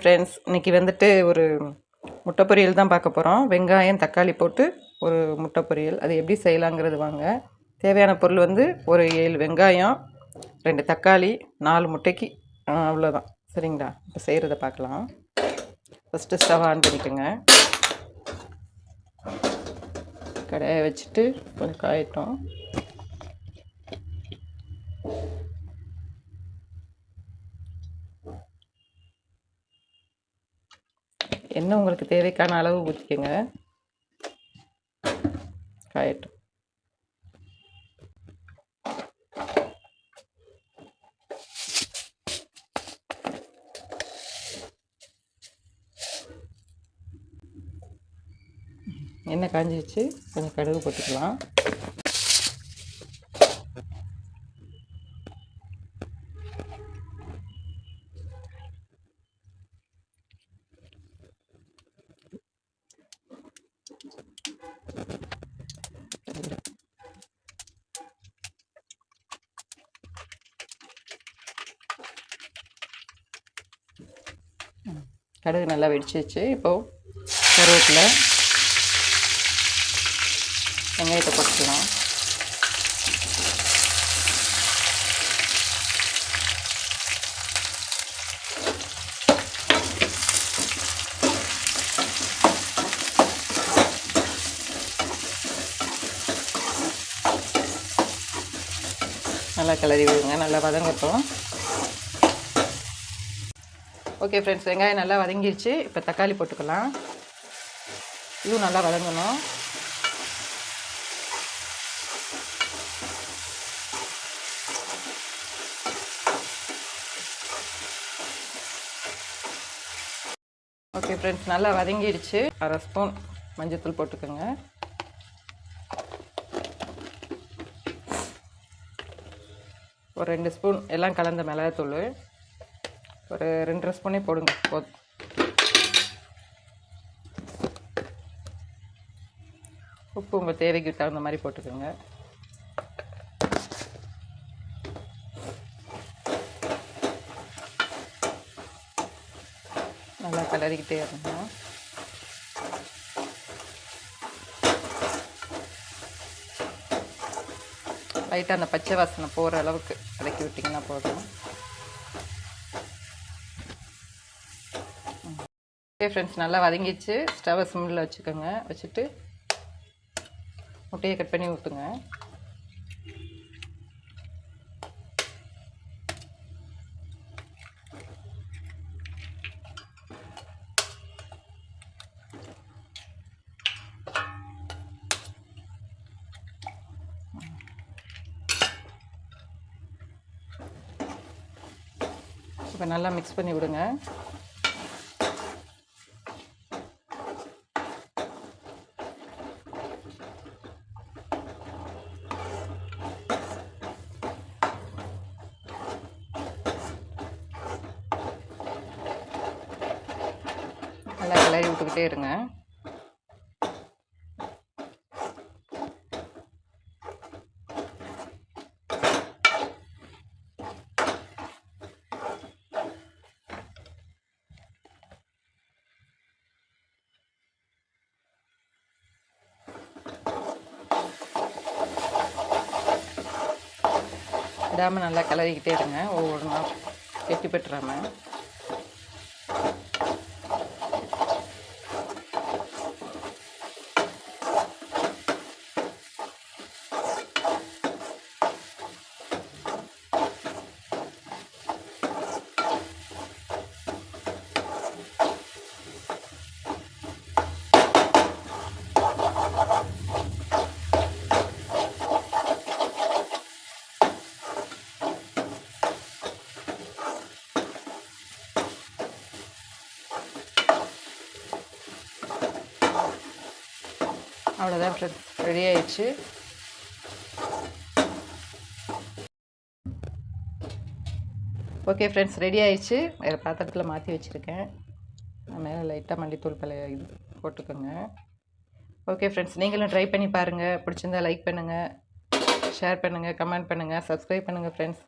Friends இன்னைக்கு வந்துட்டு ஒரு முட்டை பொரியல் தான் பார்க்க போகிறோம் வெங்காயம் தக்காளி போட்டு ஒரு முட்டை பொரியல். அது எப்படி செய்யலாங்கிறது வாங்க. தேவையான பொருள் வந்து ஒரு ஏழு வெங்காயம் ரெண்டு தக்காளி நாலு முட்டைக்கு அவ்வளோதான் சரிங்களா? இப்போ செய்கிறத பார்க்கலாம். ஃபஸ்ட்டு ஸ்டவ் ஆன் பண்ணிக்கோங்க. கடையை வச்சுட்டு கொஞ்சம் காயட்டும். எண்ணெய் உங்களுக்கு தேவைக்கான அளவு ஊற்றிக்கோங்க காயட்டும். எண்ணெய் காஞ்சிச்சு கொஞ்சம் கடுகு போட்டுக்கலாம். கடுகு நல்லா வெடிச்சிச்சு இப்போது கருவேப்பிலை வெங்காயத்தை போட்டுக்கலாம். நல்லா கிளறி விடுங்க. நல்லா வதங்கட்டும். ஓகே ஃப்ரெண்ட்ஸ் வெங்காயம் நல்லா வதங்கிருச்சு. இப்போ தக்காளி போட்டுக்கலாம். இதுவும் நல்லா வதங்கணும். ஓகே ஃப்ரெண்ட்ஸ் நல்லா வதங்கிடுச்சு அரை ஸ்பூன் மஞ்சத்தூள் போட்டுக்கோங்க. ஒரு ரெண்டு ஸ்பூன் எல்லாம் கலந்த மிளகாத்தூள். ஒரு ரெண்டரை ஸ்பூனே போடுங்க போதும். உப்பு உங்கள் தேவைக்கு தகுந்த மாதிரி போட்டுக்கோங்க. நல்லா கிளறிக்கிட்டே இருந்தோம் லைட்டாக அந்த பச்சை வாசனை போகிற அளவுக்கு கலக்கி விட்டிங்கன்னா போதும். ஓகே ஃப்ரெண்ட்ஸ் நல்லா வதங்கிச்சு ஸ்டவ்வை சிம்மில் வச்சுக்கோங்க. வச்சுட்டு முட்டையை கட் பண்ணி ஊற்றுங்க இப்போ நல்லா மிக்ஸ் பண்ணி விடுங்க நல்லா கிளறி விட்டுக்கிட்டே இருங்க. விடாமல் நல்லா கிளறிக்கிட்டே இருங்க. ஒவ்வொரு நாள் கெட்டி பெட்டுறாம அவ்வளோதான் ஃப்ரெண்ட்ஸ் ரெடி ஆயிடுச்சு. ஓகே ஃப்ரெண்ட்ஸ் ரெடி ஆயிடுச்சு. வேறு பாத்திரத்தில் மாற்றி வச்சுருக்கேன். மேலே லைட்டாக மல்லித்தூள் பழைய இது போட்டுக்கோங்க. ஓகே ஃப்ரெண்ட்ஸ் நீங்களும் ட்ரை பண்ணி பாருங்கள் பிடிச்சிருந்தா லைக் பண்ணுங்கள் ஷேர் பண்ணுங்கள் கமெண்ட் பண்ணுங்கள் சப்ஸ்கிரைப் பண்ணுங்கள் ஃப்ரெண்ட்ஸ்